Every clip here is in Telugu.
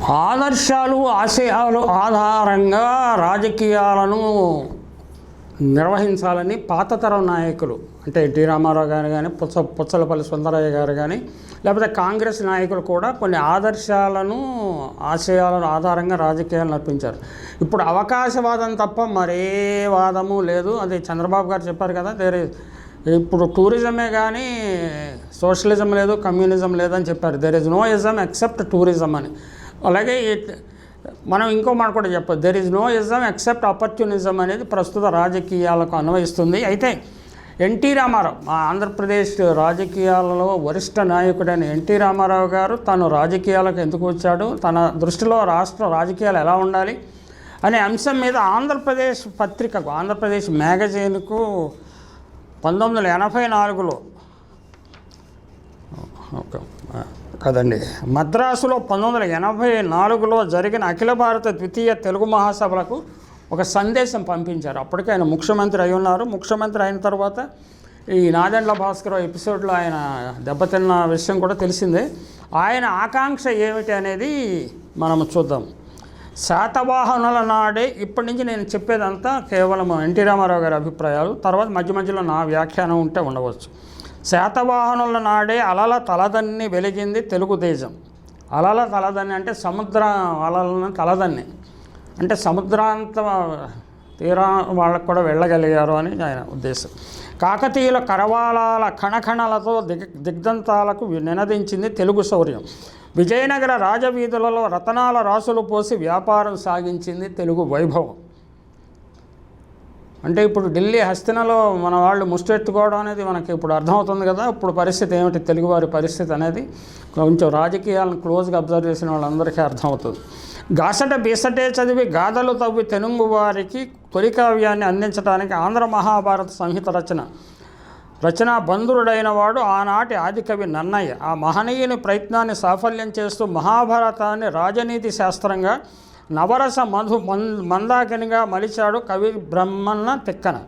ఆదర్శాలు ఆశయాలు ఆధారంగా రాజకీయాలను నిర్వహించాలని పాతతరం నాయకులు అంటే ఎన్టీ రామారావు గారు కానీ పుచ్చ పుచ్చలపల్లి సుందరయ్య గారు కానీ లేకపోతే కాంగ్రెస్ నాయకులు కూడా కొన్ని ఆదర్శాలను ఆశయాలను ఆధారంగా రాజకీయాలు నడిపించారు. ఇప్పుడు అవకాశవాదం తప్ప మరే వాదము లేదు. అది చంద్రబాబు గారు చెప్పారు కదా దేర్ ఇప్పుడు టూరిజమే కానీ సోషలిజం లేదు కమ్యూనిజం లేదని చెప్పారు. There is no ism except tourism అని. అలాగే మనం ఇంకో మాట కూడా చెప్పదు there is no ism except opportunism అనేది ప్రస్తుత రాజకీయాలకు అన్వయిస్తుంది. అయితే ఎన్టీ రామారావు మా ఆంధ్రప్రదేశ్ రాజకీయాలలో వరిష్ఠ నాయకుడైన ఎన్టీ రామారావు గారు తను రాజకీయాలకు ఎందుకు వచ్చాడు తన దృష్టిలో రాష్ట్ర రాజకీయాలు ఎలా ఉండాలి అనే అంశం మీద ఆంధ్రప్రదేశ్ పత్రికకు ఆంధ్రప్రదేశ్ మ్యాగజైన్కు పంతొమ్మిది వందల ఎనభై నాలుగులో ఓకే. కదండి. మద్రాసులో పంతొమ్మిది వందల ఎనభై నాలుగులో జరిగిన అఖిల భారత ద్వితీయ తెలుగు మహాసభలకు ఒక సందేశం పంపించారు. అప్పటికే ఆయన ముఖ్యమంత్రి అయి ఉన్నారు. ముఖ్యమంత్రి అయిన తర్వాత ఈ నాదెండ్ల భాస్కర్ ఎపిసోడ్లో ఆయన దెబ్బతిన్న విషయం కూడా తెలిసిందే. ఆయన ఆకాంక్ష ఏమిటి అనేది మనం చూద్దాం. శాతవాహనుల నాడే ఇప్పటి నుంచి నేను చెప్పేదంతా కేవలం ఎన్టీ రామారావు గారి అభిప్రాయాలు. తర్వాత మధ్య మధ్యలో నా వ్యాఖ్యానం ఉంటే ఉండవచ్చు. శాతవాహనుల నాడే అలల తలదన్ని వెలిగింది తెలుగుదేశం అలల తలదన్ని అంటే సముద్ర అలలను తలదన్ని. అంటే సముద్రాంత తీరా వాళ్ళకు కూడా వెళ్ళగలిగారు అని ఆయన ఉద్దేశం. కాకతీయుల కరవాళాల కణకణలతో దిగ్ దిగ్దంతాలకు నినదించింది తెలుగు శౌర్యం. విజయనగర రాజవీధులలో రతనాల రాసులు పోసి వ్యాపారం సాగించింది తెలుగు వైభవం. అంటే ఇప్పుడు ఢిల్లీ హస్తినలో మన వాళ్ళు ముష్టెత్తుకోవడం అనేది మనకి ఇప్పుడు అర్థమవుతుంది కదా. ఇప్పుడు పరిస్థితి ఏమిటి? తెలుగువారి పరిస్థితి అనేది కొంచెం రాజకీయాలను క్లోజ్గా అబ్జర్వ్ చేసిన వాళ్ళందరికీ అర్థమవుతుంది. గాసట బీసటే చదివి గాథలు తవ్వి తెలుగు వారికి తొలి కావ్యాన్ని అందించడానికి ఆంధ్ర మహాభారత సంహిత రచన రచనా బంధురుడైన వాడు ఆనాటి ఆదికవి నన్నయ్య. ఆ మహనీయుని ప్రయత్నాన్ని సాఫల్యం చేస్తూ మహాభారతాన్ని రాజనీతి శాస్త్రంగా నవరస మధు మన్ మందాకినిగా మలిచాడు కవి బ్రహ్మన్న తిక్కన.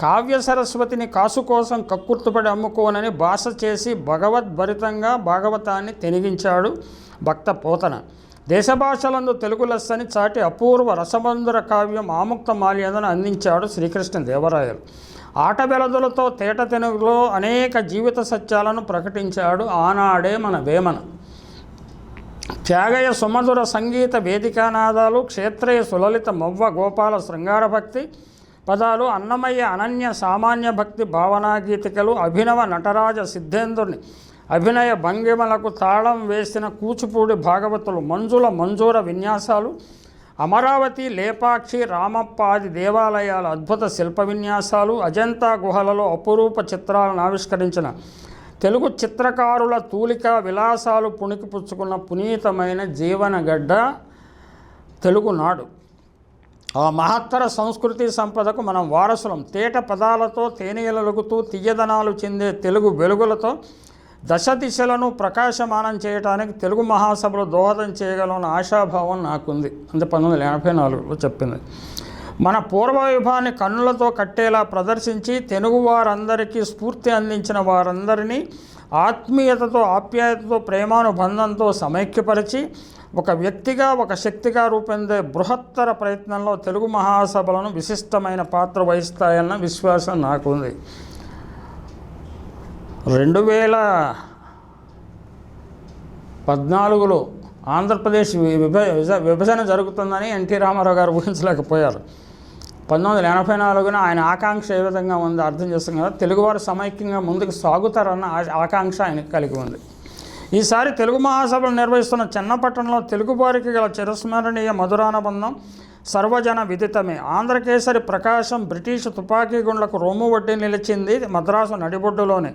కావ్య సరస్వతిని కాసు కోసం కక్కుర్తుపడి అమ్ముకోనని భాష చేసి భగవద్భరితంగా భాగవతాన్ని తెనిగించాడు భక్త పోతన. దేశభాషలందు తెలుగు లస్సని చాటి అపూర్వ రసబంధుర కావ్యం ఆముక్త మాల్యదను అందించాడు శ్రీకృష్ణ దేవరాయలు. ఆట వెలదులతో తేట తెనుగులో అనేక జీవిత సత్యాలను ప్రకటించాడు ఆనాడే మన వేమన. త్యాగయ సుమధుర సంగీత వేదికానాదాలు క్షేత్రయ సులలిత మొవ్వ గోపాల శృంగార భక్తి పదాలు అన్నమయ్య అనన్య సామాన్య భక్తి భావనా గీతికలు అభినవ నటరాజ సిద్ధేంద్రుని అభినయ భంగిమలకు తాళం వేసిన కూచిపూడి భాగవతులు మంజుల మంజూర విన్యాసాలు అమరావతి లేపాక్షి రామప్పాది దేవాలయాల అద్భుత శిల్ప విన్యాసాలు అజంతా గుహలలో అపురూప చిత్రాలను ఆవిష్కరించిన తెలుగు చిత్రకారుల తూలిక విలాసాలు పుణికిపుచ్చుకున్న పునీతమైన జీవనగడ్డ తెలుగునాడు. ఆ మహత్తర సంస్కృతి సంపదకు మనం వారసులం. తేట పదాలతో తేనీలలుగుతూ తీయదనాలు చెందే తెలుగు వెలుగులతో దశ దిశలను ప్రకాశమానం చేయడానికి తెలుగు మహాసభలు దోహదం చేయగలన్న ఆశాభావం నాకుంది. అంటే పంతొమ్మిది వందల ఎనభై నాలుగులో చెప్పింది. మన పూర్వవైభవాన్ని కన్నులతో కట్టేలా ప్రదర్శించి తెలుగు వారందరికీ స్ఫూర్తి అందించిన వారందరినీ ఆత్మీయతతో ఆప్యాయతతో ప్రేమానుబంధంతో సమైక్యపరిచి ఒక వ్యక్తిగా ఒక శక్తిగా రూపొందే బృహత్తర ప్రయత్నంలో తెలుగు మహాసభలను విశిష్టమైన పాత్ర వహిస్తాయన్న విశ్వాసం నాకుంది. రెండు వేల పద్నాలుగులో ఆంధ్రప్రదేశ్ విభ విభజన జరుగుతుందని ఎన్టీ రామారావు గారు ఊహించలేకపోయారు. పంతొమ్మిది వందల ఎనభై నాలుగున ఆయన ఆకాంక్ష ఏ విధంగా ఉంది అర్థం చేస్తాం కదా. తెలుగువారు సమైక్యంగా ముందుకు సాగుతారన్న ఆకాంక్ష ఆయనకు కలిగి ఉంది. ఈసారి తెలుగు మహాసభలు నిర్వహిస్తున్న చెన్నపట్టణంలో తెలుగువారికి గల చిరస్మరణీయ మధురానుబంధం సర్వజన విదితమే. ఆంధ్రకేసరి ప్రకాశం బ్రిటిష్ తుపాకీ గుండ్లకు రొమ్ము వడ్డీ నిలిచింది మద్రాసు నడిబొడ్డులోనే.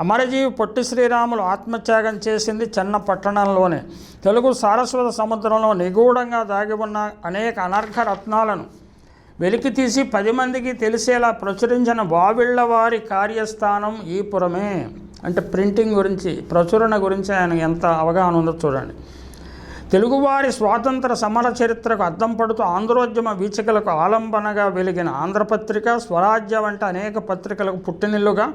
అమరజీవి పొట్టి శ్రీరాములు ఆత్మత్యాగం చేసింది చెన్న పట్టణంలోనే తెలుగు సారస్వత సముద్రంలో నిగూఢంగా దాగి ఉన్న అనేక అనర్ఘ రత్నాలను వెలికి తీసి పది మందికి తెలిసేలా ప్రచురించిన వావిళ్ళ వారి కార్యస్థానం ఈ పురమే. అంటే ప్రింటింగ్ గురించి ప్రచురణ గురించి ఆయన ఎంత అవగాహన ఉందో చూడండి. తెలుగువారి స్వాతంత్ర సమర చరిత్రకు అద్దం పడుతూ ఆంధ్రోద్యమ వీచికలకు ఆలంబనగా వెలిగిన ఆంధ్రపత్రిక స్వరాజ్య వంటి అనేక పత్రికలకు పుట్టినిల్లుగా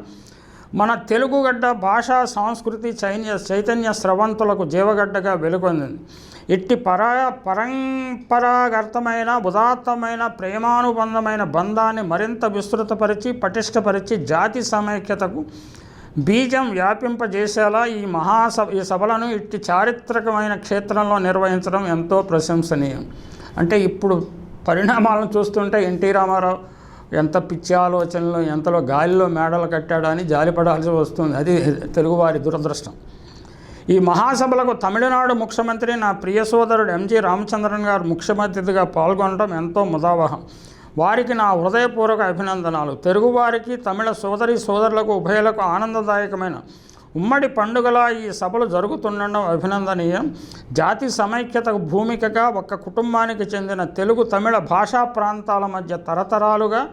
మన తెలుగుగడ్డ భాషా సంస్కృతి చైన్య చైతన్య స్రవంతులకు జీవగడ్డగా వెలుగొందింది. ఇట్టి పరా పరంపరాగతమైన ఉదాత్తమైన ప్రేమానుబంధమైన బంధాన్ని మరింత విస్తృతపరిచి పటిష్టపరిచి జాతి సమైక్యతకు బీజం వ్యాపింపజేసేలా ఈ మహాసభ ఈ సభలను ఇట్టి చారిత్రకమైన క్షేత్రంలో నిర్వహించడం ఎంతో ప్రశంసనీయం. అంటే ఇప్పుడు పరిణామాలను చూస్తుంటే ఎన్టీ రామారావు ఎంత పిచ్చి ఆలోచనలు ఎంతలో గాలిలో మేడలు కట్టాడని అని జాలిపడాల్సి వస్తుంది. అది తెలుగువారి దురదృష్టం. ఈ మహాసభలకు తమిళనాడు ముఖ్యమంత్రి నా ప్రియ సోదరుడు ఎంజి రామచంద్రన్ గారు ముఖ్యమంత్రిగా పాల్గొనడం ఎంతో ముదావహం. వారికి నా హృదయపూర్వక అభినందనాలు. తెలుగువారికి తమిళ సోదరి సోదరులకు ఉభయలకు ఆనందదాయకమైన ఉమ్మడి పండుగల ఈ సభలు జరుగుతుండడం అభినందనీయం. జాతి సమైక్యతకు భూమికగా ఒక కుటుంబానికి చెందిన తెలుగు తమిళ భాషా ప్రాంతాల మధ్య తరతరాలుగా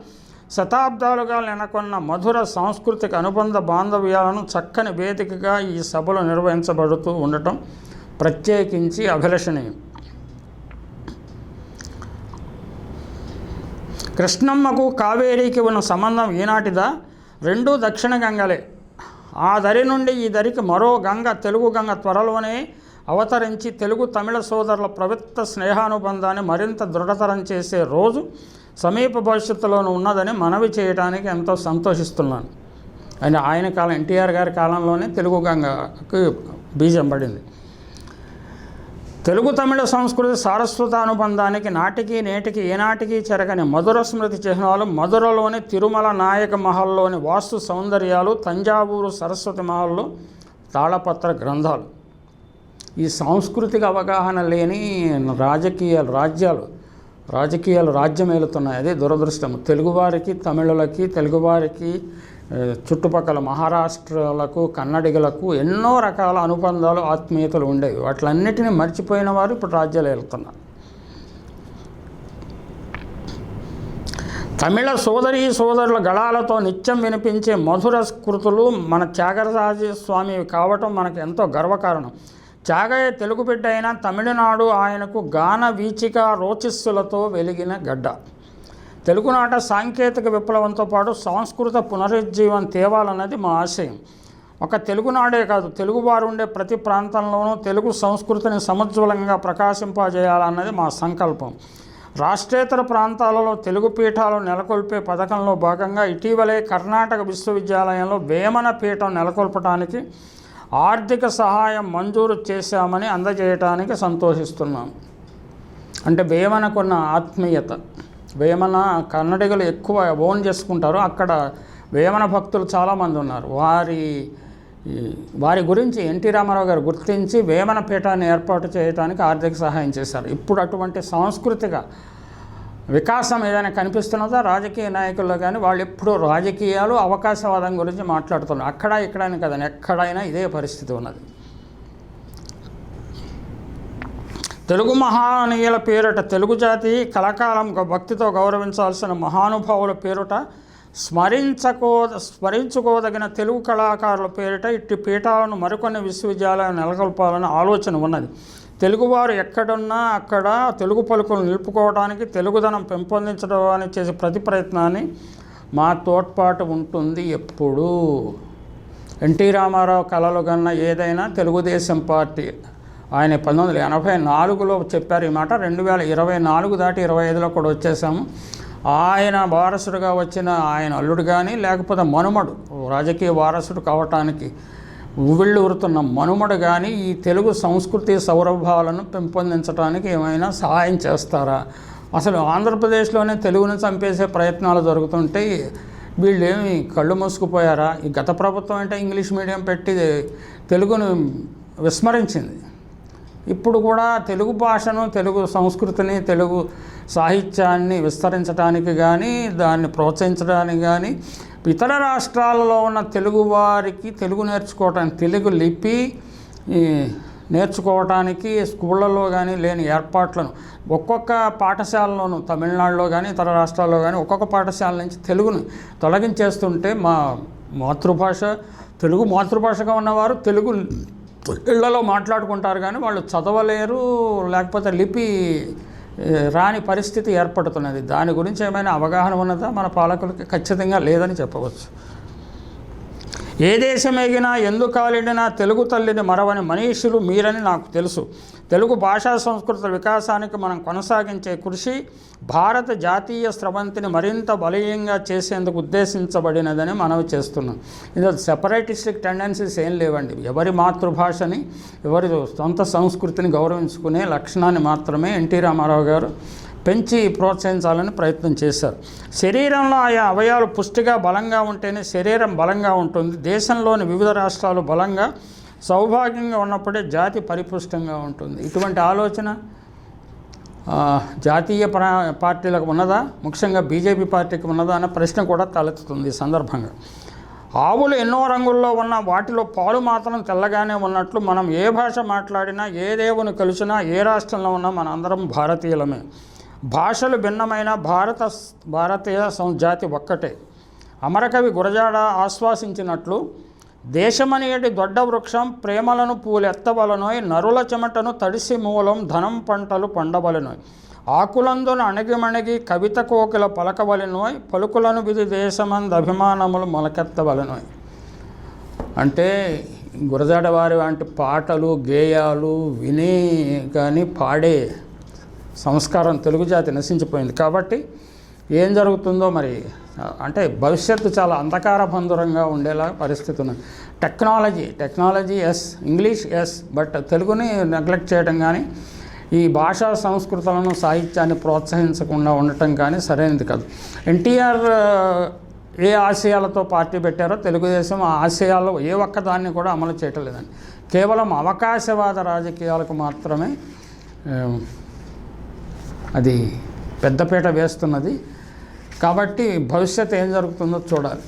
శతాబ్దాలుగా నెలకొన్న మధుర సాంస్కృతిక అనుబంధ బాంధవ్యాలను చక్కని వేదికగా ఈ సభలు నిర్వహించబడుతూ ఉండటం ప్రత్యేకించి అభిలషణీయం. కృష్ణమ్మకు కావేరీకి ఉన్న సంబంధం ఈనాటిదా? రెండూ దక్షిణ గంగలే. ఆ దరి నుండి ఈ దరికి మరో గంగ తెలుగు గంగ త్వరలోనే అవతరించి తెలుగు తమిళ సోదరుల ప్రవృత్త స్నేహానుబంధాన్ని మరింత దృఢతరం చేసే రోజు సమీప భవిష్యత్తులోనూ ఉన్నదని మనవి చేయడానికి ఎంతో సంతోషిస్తున్నాను. అని ఆయన కాలం ఎన్టీఆర్ గారి కాలంలోనే తెలుగు గంగకు బీజం పడింది. తెలుగు తమిళ సంస్కృతి సారస్వత అనుబంధానికి నాటికి నేటికి ఏనాటికి చెరగని మధుర స్మృతి చిహ్నాలు మధురలోని తిరుమల నాయక మహల్లోని వాస్తు సౌందర్యాలు తంజావూరు సరస్వతి మహల్లో తాళపత్ర గ్రంథాలు. ఈ సాంస్కృతిక అవగాహన లేని రాజకీయ రాజ్యాలు రాజకీయాలు రాజ్యం ఏలుతున్నాయి దురదృష్టం తెలుగువారికి తమిళులకి తెలుగువారికి చుట్టుపక్కల మహారాష్ట్రలకు కన్నడిగలకు ఎన్నో రకాల అనుబంధాలు ఆత్మీయతలు ఉండేవి. వాటిలన్నిటిని మర్చిపోయిన వారు ఇప్పుడు రాజ్యాలు ఏలుతున్నారు. తమిళ సోదరి సోదరుల గళాలతో నిత్యం వినిపించే మధుర స్కృతులు మన త్యాగరాజ స్వామి కావటం మనకు ఎంతో గర్వకారణం. త్యాగయ్య తెలుగు బిడ్డ అయిన తమిళనాడు ఆయనకు గాన వీచిక రోచిస్సులతో వెలిగిన గడ్డ. తెలుగునాట సాంకేతిక విప్లవంతో పాటు సంస్కృత పునరుజ్జీవం తేవాలన్నది మా ఆశయం. ఒక తెలుగునాడే కాదు తెలుగువారు ఉండే ప్రతి ప్రాంతంలోనూ తెలుగు సంస్కృతిని సమజ్వలంగా ప్రకాశింపజేయాలన్నది మా సంకల్పం. రాష్ట్రేతర ప్రాంతాలలో తెలుగు పీఠాలు నెలకొల్పే పథకంలో భాగంగా ఇటీవలే కర్ణాటక విశ్వవిద్యాలయంలో వేమన పీఠం నెలకొల్పడానికి ఆర్థిక సహాయం మంజూరు చేశామని అందజేయటానికి సంతోషిస్తున్నాం అంటే వేమనకున్న ఆత్మీయత వేమన కన్నడిగలు ఎక్కువ ఓన్ చేసుకుంటారు అక్కడ వేమన భక్తులు చాలామంది ఉన్నారు. వారి వారి గురించి ఎన్టీ రామారావు గారు గుర్తించి వేమన పీఠాన్ని ఏర్పాటు చేయడానికి ఆర్థిక సహాయం చేశారు. ఇప్పుడు అటువంటి సాంస్కృతిక వికాసం ఏదైనా కనిపిస్తున్నదా? రాజకీయ నాయకుల్లో కానీ వాళ్ళు ఎప్పుడూ రాజకీయాలు అవకాశవాదం గురించి మాట్లాడుతున్నారు. అక్కడ ఇక్కడని కదా ఎక్కడైనా ఇదే పరిస్థితి ఉన్నది. తెలుగు మహానీయుల పేరిట తెలుగు జాతి కలకాలం గ- భక్తితో గౌరవించాల్సిన మహానుభావుల పేరుట స్మరించకో స్మరించుకోదగిన తెలుగు కళాకారుల పేరిట ఇట్టి పీఠాలను మరికొన్ని విశ్వవిద్యాలయాలు నెలకొల్పాలనే ఆలోచన ఉన్నది. తెలుగువారు ఎక్కడున్నా అక్కడ తెలుగు పలుకులు నిలుపుకోవడానికి తెలుగుదనం పెంపొందించడానికి చేసే ప్రతి ప్రయత్నాన్ని మా తోడ్పాటు ఉంటుంది ఎప్పుడూ. ఎన్టీ రామారావు కళలు కన్నా ఏదైనా తెలుగుదేశం పార్టీ ఆయన పంతొమ్మిది వందల ఎనభై నాలుగులో చెప్పారు ఈ మాట రెండు వేల ఇరవై నాలుగు దాటి ఇరవై ఐదులో కూడా వచ్చేసాము. ఆయన వారసుడుగా వచ్చిన ఆయన అల్లుడు కానీ లేకపోతే మనుమడు రాజకీయ వారసుడు కావటానికి ఉవిళ్ళు ఊరుతున్న కానీ ఈ తెలుగు సంస్కృతి సౌరభాలను పెంపొందించడానికి ఏమైనా సహాయం చేస్తారా? అసలు ఆంధ్రప్రదేశ్లోనే తెలుగును చంపేసే ప్రయత్నాలు జరుగుతుంటే వీళ్ళేమి కళ్ళు మూసుకుపోయారా? ఈ గత ప్రభుత్వం అంటే ఇంగ్లీష్ మీడియం పెట్టి తెలుగును విస్మరించింది. ఇప్పుడు కూడా తెలుగు భాషను తెలుగు సంస్కృతిని తెలుగు సాహిత్యాన్ని విస్తరించడానికి కానీ దాన్ని ప్రోత్సహించడానికి కానీ ఇతర రాష్ట్రాలలో ఉన్న తెలుగు వారికి తెలుగు నేర్చుకోవటానికి తెలుగు లిపి నేర్చుకోవటానికి స్కూళ్ళలో కానీ లేని ఏర్పాట్లను ఒక్కొక్క పాఠశాలలోనూ తమిళనాడులో కానీ ఇతర రాష్ట్రాల్లో కానీ ఒక్కొక్క పాఠశాల నుంచి తెలుగును తొలగించేస్తుంటే మా మాతృభాష తెలుగు మాతృభాషగా ఉన్నవారు తెలుగు ఇళ్ళలో మాట్లాడుకుంటారు కానీ వాళ్ళు చదవలేరు లేకపోతే లిపి రాని పరిస్థితి ఏర్పడుతున్నది. దాని గురించి ఏమైనా అవగాహన ఉన్నదా? మన పాలకులకి ఖచ్చితంగా లేదని చెప్పవచ్చు. ఏ దేశం ఎగినా తెలుగు తల్లిని మరవని మనీషులు మీరని నాకు తెలుసు. తెలుగు భాషా సంస్కృత వికాసానికి మనం కొనసాగించే కృషి భారత జాతీయ స్రవంతిని మరింత బలీయంగా చేసేందుకు ఉద్దేశించబడినదని మనవి చేస్తున్నాం. ఇందులో సెపరేటిస్టిక్ టెండెన్సీస్ ఏం లేవండి. ఎవరి మాతృభాషని ఎవరి సొంత సంస్కృతిని గౌరవించుకునే లక్షణాన్ని మాత్రమే ఎన్టీ రామారావు గారు పెంచి ప్రోత్సహించాలని ప్రయత్నం చేశారు. శరీరంలో ఆయా అవయాలు పుష్టిగా బలంగా ఉంటేనే శరీరం బలంగా ఉంటుంది. దేశంలోని వివిధ రాష్ట్రాలు బలంగా సౌభాగ్యంగా ఉన్నప్పుడే జాతి పరిపుష్టంగా ఉంటుంది. ఇటువంటి ఆలోచన జాతీయ పార్టీలకు ఉన్నదా? ముఖ్యంగా బీజేపీ పార్టీకి ఉన్నదా అనే ప్రశ్న కూడా తలెత్తుతుంది ఈ సందర్భంగా. ఆవులు ఎన్నో రంగుల్లో ఉన్న వాటిలో పాలు మాత్రం తెల్లగానే ఉన్నట్లు మనం ఏ భాష మాట్లాడినా ఏ దేవుని కలిసినా ఏ రాష్ట్రంలో ఉన్నా మన అందరం భారతీయులమే. భాషలు భిన్నమైన భారత భారతీయ సం- జాతి ఒక్కటే. అమరకవి గురజాడ ఆశ్వాసించినట్లు దేశమనేటి దొడ్డ వృక్షం ప్రేమలను పూలెత్తవలనోయ్ నరుల చెమటను తడిసి మూలం ధనం పంటలు పండవలనోయ్. ఆకులందున అణగిమణగి కవిత కోకిల పలకవలనోయ్ పలుకులను విధి దేశమంద అభిమానములు మొలకెత్తవలనోయ్. అంటే గురజాడవారి వంటి పాటలు గేయాలు విని కానీ పాడే సంస్కారం తెలుగు జాతి నశించిపోయింది. కాబట్టి ఏం జరుగుతుందో మరి? అంటే భవిష్యత్తు చాలా అంధకార బంధురంగా ఉండేలా పరిస్థితి ఉంది technology technology yes English yes but తెలుగుని నెగ్లెక్ట్ చేయడం కానీ ఈ భాషా సంస్కృతులను సాహిత్యాన్ని ప్రోత్సహించకుండా ఉండటం కానీ సరైనది కాదు. ఎన్టీఆర్ ఏ ఆశయాలతో పార్టీ పెట్టారో తెలుగుదేశం ఆ ఆశయాలు ఏ ఒక్కదాన్ని కూడా అమలు చేయటం కేవలం అవకాశవాద రాజకీయాలకు మాత్రమే అది పెద్దపీట వేస్తున్నది కాబట్టి భవిష్యత్తు ఏం జరుగుతుందో చూడాలి.